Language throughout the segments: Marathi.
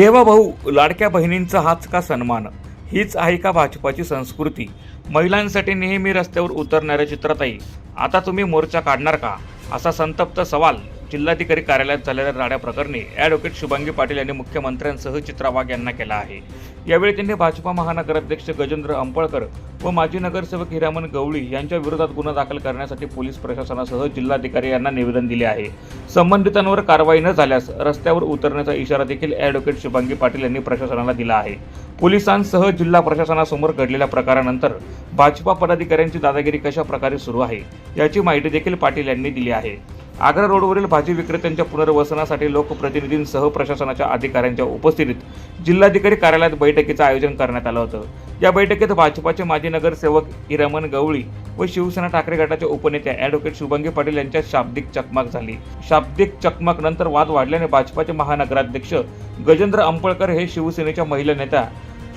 देवाभाऊ लाडक्या बहिणींचा हाच का सन्मान? हीच आहे का भाजपाची संस्कृती? महिलांसाठी नेहमी रस्त्यावर उतरणाऱ्या चित्रताई आता तुम्ही मोर्चा काढणार का? असा संतप्त सवाल जिल्हाधिकारी कार्यालयात झालेल्या राड्या प्रकरणी ॲडव्होकेट शुभांगी पाटील यांनी मुख्यमंत्र्यांसह चित्रा वाघ यांना केला आहे. यावेळी त्यांनी भाजपा महानगराध्यक्ष गजेंद्र अंपळकर व माजी नगरसेवक हिरामन गवळी यांच्या विरोधात गुन्हा दाखल करण्यासाठी पोलीस प्रशासनासह जिल्हाधिकारी यांना निवेदन दिले आहे. संबंधितांवर कारवाई न झाल्यास रस्त्यावर उतरण्याचा इशारा देखील ॲडव्होकेट शुभांगी पाटील यांनी प्रशासनाला दिला आहे. पोलिसांसह जिल्हा प्रशासनासमोर घडलेल्या प्रकारानंतर भाजपा पदाधिकाऱ्यांची दादागिरी कशा प्रकारे सुरू आहे याची माहिती देखील पाटील यांनी दिली आहे. आग्रा रोडवरील भाजी विक्रेत्यांच्या पुनर्वसनासाठी लोकप्रतिनिधींसह प्रशासनाच्या अधिकाऱ्यांच्या उपस्थितीत जिल्हाधिकारी कार्यालयात बैठकीचं आयोजन करण्यात आलं होतं. या बैठकीत भाजपाचे माजी नगरसेवक हिरामन गवळी व शिवसेना ठाकरे गटाचे उपनेते ॲडव्होकेट शुभंगी पाटील यांच्यात शाब्दिक चकमक झाली. शाब्दिक चकमक नंतर वाद वाढल्याने भाजपाचे महानगराध्यक्ष गजेंद्र अंपळकर हे शिवसेनेच्या महिला नेत्या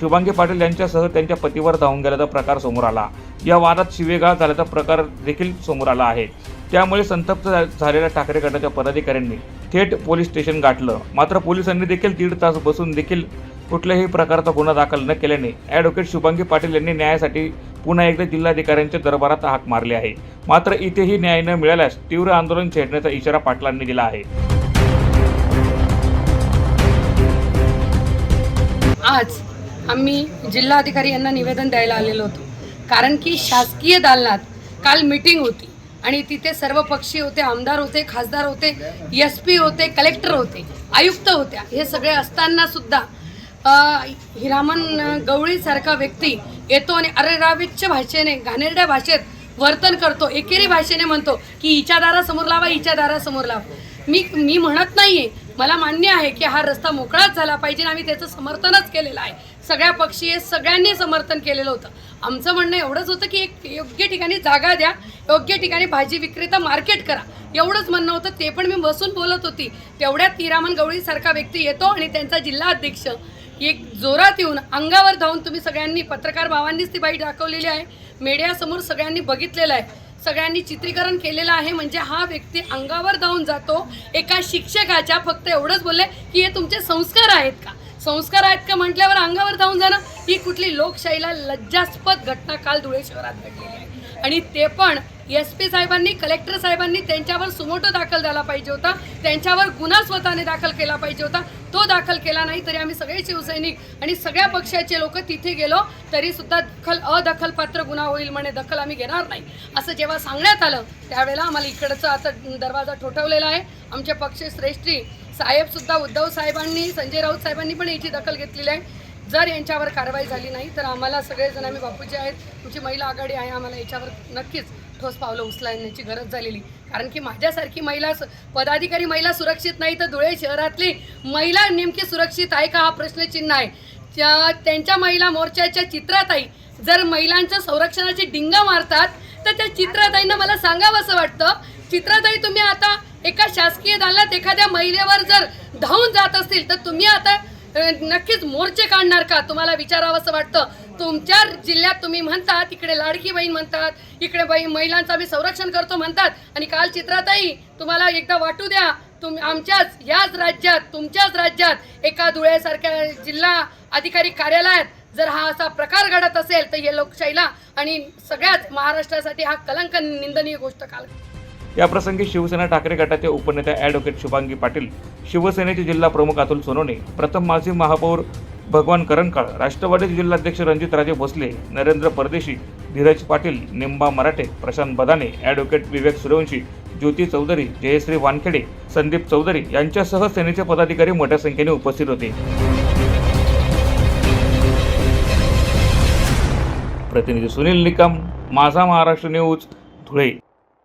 शुभांगी पाटील यांच्यासह त्यांच्या पतीवर धावून गेल्याचा प्रकार समोर आला. या वादात शिवेगाळ झाल्याचा प्रकार देखील समोर आला आहे. त्यामुळे संतप्त झा- झालेल्या ठाकरे गटाच्या पदाधिकाऱ्यांनी थेट पोलीस स्टेशन गाठलं. मात्र पोलिसांनी देखील दीड तास बसून देखील कुठल्याही प्रकारचा गुन्हा दाखल न केल्याने ॲडव्होकेट शुभांगी पाटील यांनी न्यायासाठी पुन्हा एकदा जिल्हाधिकाऱ्यांच्या दरबारात हाक मारली आहे. मात्र इथेही न्याय न मिळाल्यास तीव्र आंदोलन छेडण्याचा इशारा पाटलांनी दिला आहे. आज आम्ही जिल्हाधिकारी यांना निवेदन द्यायला आलेलो होतो. कारण की शासकीय दालनात काल मीटिंग होती आणि तिथे सर्व पक्षी होते आमदार होते खासदार होते एस पी होते कलेक्टर होते आयुक्त होत्या. हे सगळे असताना सुद्धा हिरामन गवळीसारखा व्यक्ती येतो आणि अरेरावीच्या भाषेने घाणेरड्या भाषेत वर्तन करतो एकेरी भाषेने म्हणतो की हिच्या दारासमोर लावा हिच्या दारासमोर लावा. मी मी म्हणत नाही आहे मला मान्य आहे की हा रस्ता मोकळाच झाला पाहिजे आणि आम्ही त्याचं समर्थनच केलेलं आहे. सगळ्या पक्षीय सगळ्यांनी समर्थन केलेलं होतं. आमचं म्हणणं एवढंच होतं की एक योग्य ठिकाणी जागा द्या योग्य ठिकाणी भाजी विक्रेता मार्केट करा. एवढंच म्हणणं होतं ते पण मी बसून बोलत होती. तेवढ्यात तिरामन गवळीसारखा व्यक्ती येतो आणि त्यांचा जिल्हाध्यक्ष एक जोरात येऊन अंगावर धावून तुम्ही सगळ्यांनी पत्रकार भावांनीच ती बाई दाखवलेली आहे. मीडियासमोर सगळ्यांनी बघितलेलं आहे. सगळ्यांनी चित्रीकरण केलेलं आहे म्हणजे हा व्यक्ती अंगावर धावून जातो. एका शिक्षकाच्या फक्त एवढंच बोलले की हे तुमचे संस्कार आहेत का? संस्कार आहेत का म्हटल्यावर अंगावर धावून जाणं ही कुठली लोकशाहीला लज्जास्पद घटना काल धुळे शहरात घडलेली आहे. आणि ते पण एस पी साहेबांनी कलेक्टर साहेबांनी त्यांच्यावर सुमोटो दाखल झाला पाहिजे होता. त्यांच्यावर गुन्हा स्वतःने दाखल केला पाहिजे होता. तो दाखल केला नाही तरी आम्ही सगळे शिवसैनिक आणि सगळ्या पक्षाचे लोक तिथे गेलो तरी सुद्धा दखल अदखलपात्र गुन्हा होईल म्हणे दखल आम्ही घेणार नाही. असं जेव्हा सांगण्यात आलं त्यावेळेला आम्हाला इकडचं आता दरवाजा ठोठवलेला आहे. आमच्या पक्ष साहेबसुद्धा उद्धव साहेबांनी संजय राऊत साहेबांनी पण याची दखल घेतलेली आहे. जर यांच्यावर कारवाई झाली नाही तर आम्हाला सगळेजण आम्ही बापूचे आहेत तुमची महिला आघाडी आहे आम्हाला याच्यावर नक्कीच ठोस पावलं उचलण्याची गरज झालेली. कारण की माझ्यासारखी महिला स- पदाधिकारी महिला सुरक्षित नाही तर धुळे शहरातली महिला नेमकी सुरक्षित आहे का? हा प्रश्नचिन्ह आहे. त्या त्यांच्या महिला मोर्चाच्या चित्राताई जर महिलांच्या संरक्षणाची डिंगा मारतात तर त्या चित्राताईंना मला सांगावं असं वाटतं. चित्राताई तुम्ही आता एका शासकीय दालनात एखाद्या महिलेवर जर धावून जात असतील तर तुम्ही आता नक्कीच मोर्चे काढणार का? तुम्हाला विचारावं असं वाटतं. तुमच्या जिल्ह्यात तुम्ही म्हणतात इकडे लाडकी बहीण म्हणतात इकडे बाई महिलांचं आम्ही संरक्षण करतो म्हणतात. आणि काल चित्राताई तुम्हाला एकदा वाटू द्या तुम आमच्याच याच राज्यात तुमच्याच राज्यात एका धुळ्यासारख्या जिल्हा अधिकारी कार्यालयात जर हा असा प्रकार घडत असेल तर हे लोकशाहीला आणि सगळ्याच महाराष्ट्रासाठी हा कलंक निंदनीय गोष्ट काल याप्रसंगी शिवसेना ठाकरे गटाचे उपनेते ॲडव्होकेट शुभांगी पाटील शिवसेनेचे जिल्हा प्रमुख अतुल सोनवणे प्रथम माजी महापौर भगवान करणकाळ राष्ट्रवादीचे जिल्हाध्यक्ष रणजितराजे भोसले नरेंद्र परदेशी धीरज पाटील निंबा मराठे प्रशांत बदाने ॲडव्होकेट विवेक सूर्यवंशी ज्योती चौधरी जयश्री वानखेडे संदीप चौधरी यांच्यासह सेनेचे पदाधिकारी मोठ्या संख्येने उपस्थित होते. प्रतिनिधी सुनील निकम माझा महाराष्ट्र न्यूज धुळे.